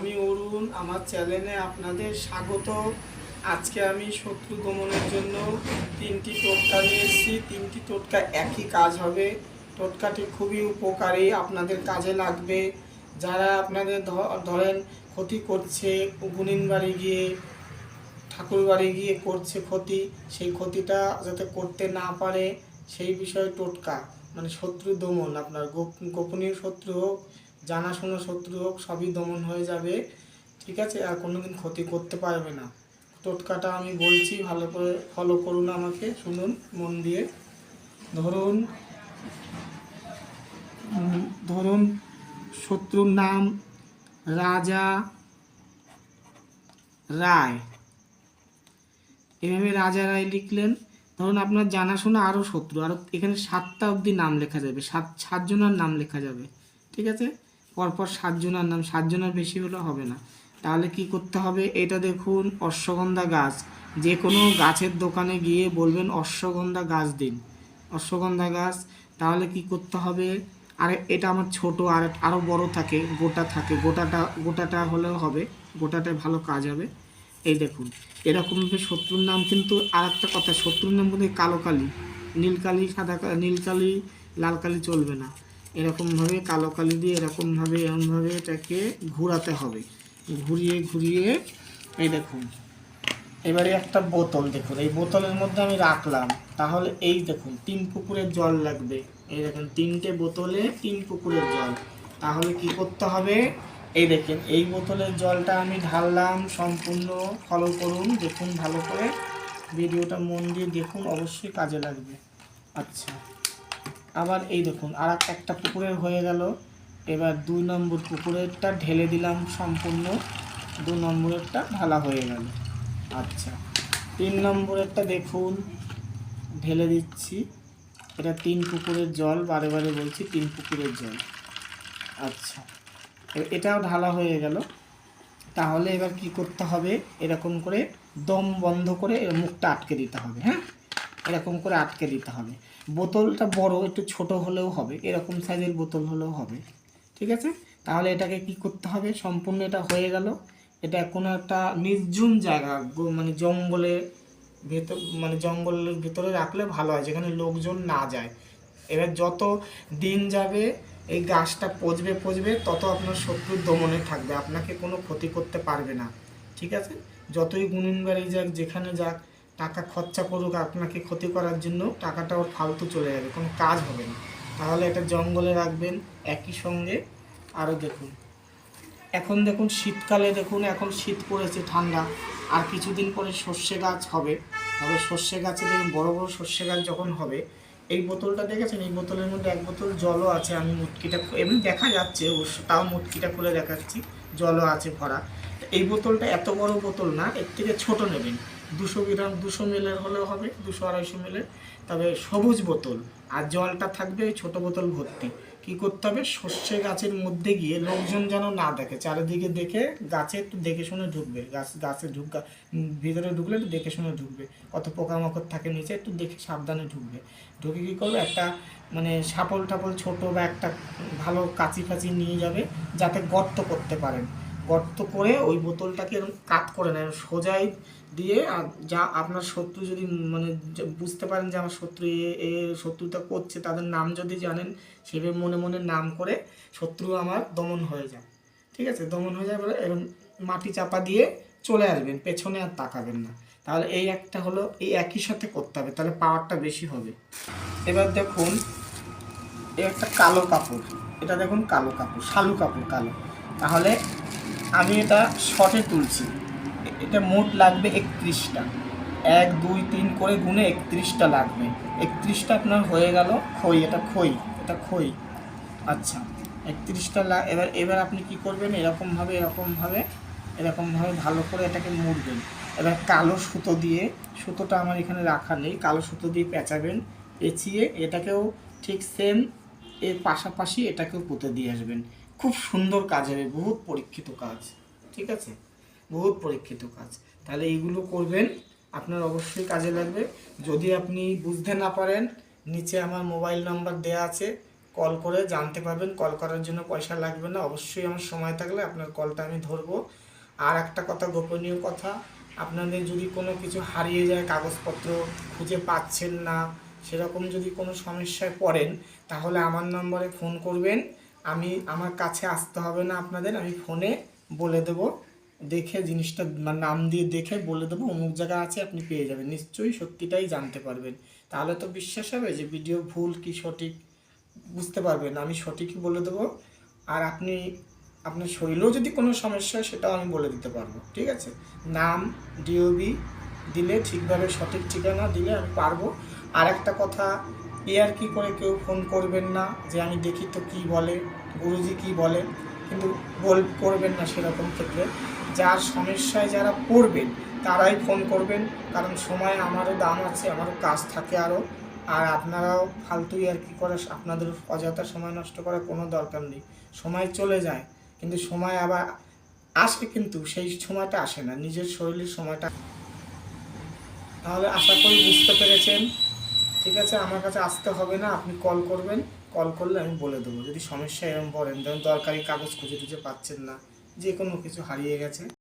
আমি অরুণ, আমার চ্যানেলে আপনাদের স্বাগত। আজকে আমি শত্রু দমনের জন্য তিনটি টোটকা নিয়ে এসেছি। তিনটি টোটকা একই কাজ হবে। টোটকাটি খুবই উপকারী, আপনাদের কাজে লাগবে। যারা আপনাদের ধরেন ক্ষতি করছে গুনিন বাড়ি গিয়ে, ঠাকুর বাড়ি গিয়ে করছে ক্ষতি, সেই ক্ষতিটা যাতে করতে না পারে, সেই বিষয়ে টোটকা মানে শত্রু দমন, আপনার গোপ- গোপনীয় শত্রু হোক জানাশোনা শত্রু হোক, সবই দমন হয়ে যাবে, ঠিক আছে? আর কোনোদিন ক্ষতি করতে পারবে না। টোটকাটা আমি বলছি, ভালো করে ফলো করুন আমাকে, শুনুন মন দিয়ে। ধরুন ধরুন শত্রুর নাম রাজা রায়। এভাবে রাজা রায় লিখলেন। ধরুন আপনার জানাশোনা আরও শত্রু, আরও এখানে সাতটা অবধি নাম লেখা যাবে, সাত, সাতজনের নাম লেখা যাবে, ঠিক আছে? পরপর সাতজনের নাম, সাতজনের বেশি হলে হবে না। তাহলে কি করতে হবে? এটা দেখুন, অশ্বগন্ধা গাছ। যে কোনো গাছের দোকানে গিয়ে বলবেন, অশ্বগন্ধা গাছ দিন। অশ্বগন্ধা গাছ, তাহলে কি করতে হবে? আর, এটা আমার ছোট, আর আরও বড় থাকে, গোটা থাকে। গোটাটা গোটাটা হলেও হবে, গোটাটায় ভালো কাজ হবে। এই দেখুন, এরকমভাবে শত্রুর নাম কিন্তু আর একটা কথা, শত্রুর নাম কিন্তু কালো কালি। নীলকালি সাদা নীলকালি লাল কালি চলবে না। এরকমভাবে, কালো কালি দিয়ে এরকমভাবে এরকমভাবে এটাকে ঘোরাতে হবে। ঘুরিয়ে ঘুরিয়ে, এই দেখুন। এবারে একটা বোতল দেখুন। এই বোতলের মধ্যে আমি রাখলাম। তাহলে এই দেখুন, তিন পুকুরের জল লাগবে। এই দেখুন, তিনটে বোতলে তিন পুকুরের জল। তাহলে কি করতে হবে? এই দেখেন, এই বোতলের জলটা আমি ঢাললাম সম্পূর্ণ ফলো করুন। দেখুন ভালো করে। ভিডিওটা মন দিয়ে দেখুন, অবশ্যই কাজে লাগবে। আচ্ছা। আবার এই দেখুন আর একটা পুকুরের হয়ে গেল। এবার দুই নম্বর পুকুরেরটা ঢেলে দিলাম সম্পূর্ণ। দু নম্বরেরটা ঢালা হয়ে গেল। আচ্ছা তিন নম্বরেরটা দেখুন, ঢেলে দিচ্ছি। এটা তিন পুকুরের জল, বারে বারে বলছি তিন পুকুরের জল। আচ্ছা এটাও ঢালা হয়ে গেল। তাহলে এবার কি করতে হবে? এরকম করে দম বন্ধ করে মুখটা আটকে দিতে হবে হ্যাঁ? এরকম করে আটকে দিতে হবে। বোতলটা বড়, একটু ছোট হলেও হবে, এরকম সাইজের বোতল হলেও হবে। ঠিক আছে? তাহলে এটাকে কি করতে হবে? সম্পূর্ণ এটা হয়ে গেল। এটা কোনো একটা নির্জুম জায়গা মানে জঙ্গলে ভেতর মানে জঙ্গলের ভেতরে রাখলে ভালো হয়, যেখানে লোকজন না যায়। এবার যত দিন যাবে, এই গাছটা পচবে পচবে, তত আপনার শত্রুর দমনে থাকবে। আপনাকে কোনো ক্ষতি করতে পারবে না। ঠিক আছে? যতই গুণিন বাড়ি যাক, যেখানে যাক টাকা খরচা করুক, আপনাকে ক্ষতি করার জন্য টাকাটা ওর ফালতু চলে যাবে, কোনো কাজ হবে না। তাহলে এটা জঙ্গলে রাখবেন, একই সঙ্গে আরও দেখুন। এখন দেখুন শীতকালে দেখুন, এখন শীত পড়েছে ঠান্ডা, আর কিছুদিন পরে সর্ষে গাছ হবে। তবে সর্ষে গাছে দেখুন বড় বড় সর্ষে গাছ যখন হবে, এই বোতলটা দেখেছেন? এই বোতলের মধ্যে এক বোতল জলও আছে, আমি মুটকিটা এমনি দেখা যাচ্ছে, অবশ্য তাও মুটকিটা খুলে দেখাচ্ছি, জলও আছে ভরা। এই বোতলটা এত বড় বোতল না, এর থেকে ছোট নেবেন। দুশো গ্রাম, দুশো মিলের হলেও হবে, দুশো আড়াইশো মিলের। তবে সবুজ বোতল, আর জলটা থাকবে ছোট বোতল ভর্তি। কি করতে হবে? সর্ষে গাছের মধ্যে গিয়ে লোকজন যেন না দেখে, চারিদিকে দেখে, গাছে একটু দেখে শুনে ঢুকবে। গাছ, গাছে ঢুক ভিতরে ঢুকলে একটু দেখে শুনে ঢুকবে। কত পোকামাকড় থাকে নিচে, একটু দেখে সাবধানে ঢুকবে। ঢুকে কী করবে? একটা মানে সাপল টাপল ছোট বা একটা ভালো কাঁচি ফাঁচি নিয়ে যাবে, যাতে গর্ত করতে পারেন। গর্ত করে ওই বোতলটাকে এরকম কাত করে নেন সোজাই দিয়ে যা আপনার শত্রু যদি মানে বুঝতে পারেন যে আমার শত্রু এ শত্রুতা করছে, তাদের নাম যদি জানেন, সেভাবে মনে মনে নাম করে শত্রু আমার দমন হয়ে যায়। ঠিক আছে? দমন হয়ে যায় এরকম মাটি চাপা দিয়ে চলে আসবেন, পেছনে আর তাকাবেন না। তাহলে এই একটা হলো, এই একই সাথে করতে হবে, তাহলে পাওয়ারটা বেশি হবে। এবার দেখুন, এই একটা কালো কাপড়, এটা দেখুন কালো কাপড়, শালু কাপড় কালো। তাহলে আমি এটা শর্টে তুলছি। এটা মোট লাগবে একত্রিশটা। এক, দুই, তিন করে গুনে একত্রিশটা লাগবে। একত্রিশটা আপনার হয়ে গেল খই, এটা খই এটা খই। আচ্ছা একত্রিশটা লা এবার এবার আপনি কি করবেন? এরকমভাবে এরকমভাবে এরকমভাবে ভালো করে এটাকে মুড়বেন। এবার কালো সুতো দিয়ে, সুতোটা আমার এখানে রাখা নেই। কালো সুতো দিয়ে পেঁচাবেন, পেঁচিয়ে এটাকেও ঠিক সেম এর পাশাপাশি এটাকেও পুঁতে দিয়ে আসবেন। খুব সুন্দর কাজ হবে, বহুত পরীক্ষিত কাজ, ঠিক আছে? বহুত পরীক্ষিত কাজ। তাহলে এইগুলো করবেন, আপনার অবশ্যই কাজে লাগবে। যদি আপনি বুঝতে না পারেন, নিচে আমার মোবাইল নাম্বার দেওয়া আছে, কল করে জানতে পারবেন। কল করার জন্য পয়সা লাগবে না, অবশ্যই আমার সময় থাকলে আপনার কলটা আমি ধরবো। আর একটা কথা, গোপনীয় কথা, আপনাদের যদি কোনো কিছু হারিয়ে যায়, কাগজপত্র খুঁজে পাচ্ছেন না সেরকম যদি কোনো সমস্যায় পড়েন, তাহলে আমার নম্বরে ফোন করবেন। আমি, আমার কাছে আসতে হবে না আপনাদের, আমি ফোনে বলে দেবো, দেখে জিনিসটা মানে নাম দিয়ে দেখে বলে দেবো, অমুক জায়গা আছে, আপনি পেয়ে যাবেন। নিশ্চয়ই সত্যিটাই জানতে পারবেন। তাহলে তো বিশ্বাস হবে যে ভিডিও ভুল কি সঠিক, বুঝতে পারবেন। আমি সঠিকই বলে দেবো। আর আপনি, আপনার শরীরেও যদি কোনো সমস্যা সেটাও আমি বলে দিতে পারব, ঠিক আছে? নাম ডিওবি দিলে ঠিকভাবে সঠিক ঠিকানা দিলে আমি পারব। আর একটা কথা আর কি করে কেউ ফোন করবেন না যে আমি দেখি তো কী বলে, গুরুজি কি বলে, কিন্তু বল করবেন না সেরকম ক্ষেত্রে। যার সমস্যায় যারা পড়বেন তারাই ফোন করবেন, কারণ সময় আমারও দাম আছে, আমারও কাজ থাকে আরও, আর আপনারাও ফালতু আর কি করে, আপনাদের অযথা সময় নষ্ট করার কোনো দরকার নেই। সময় চলে যায়, কিন্তু সময় আবার আসে কিন্তু, সেই সময়টা আসে না, নিজের শরীরের সময়টা। তাহলে আশা করি বুঝতে পেরেছেন। ঠিক আছে, আমার কাছে আসতে হবে না, আপনি কল করবেন। কল করলে আমি বলে দেবো। যদি সমস্যা এরকম পড়েন যেমন দরকারি কাগজ খুঁজে টুজে পাচ্ছেন না যে কোনো কিছু হারিয়ে গেছে।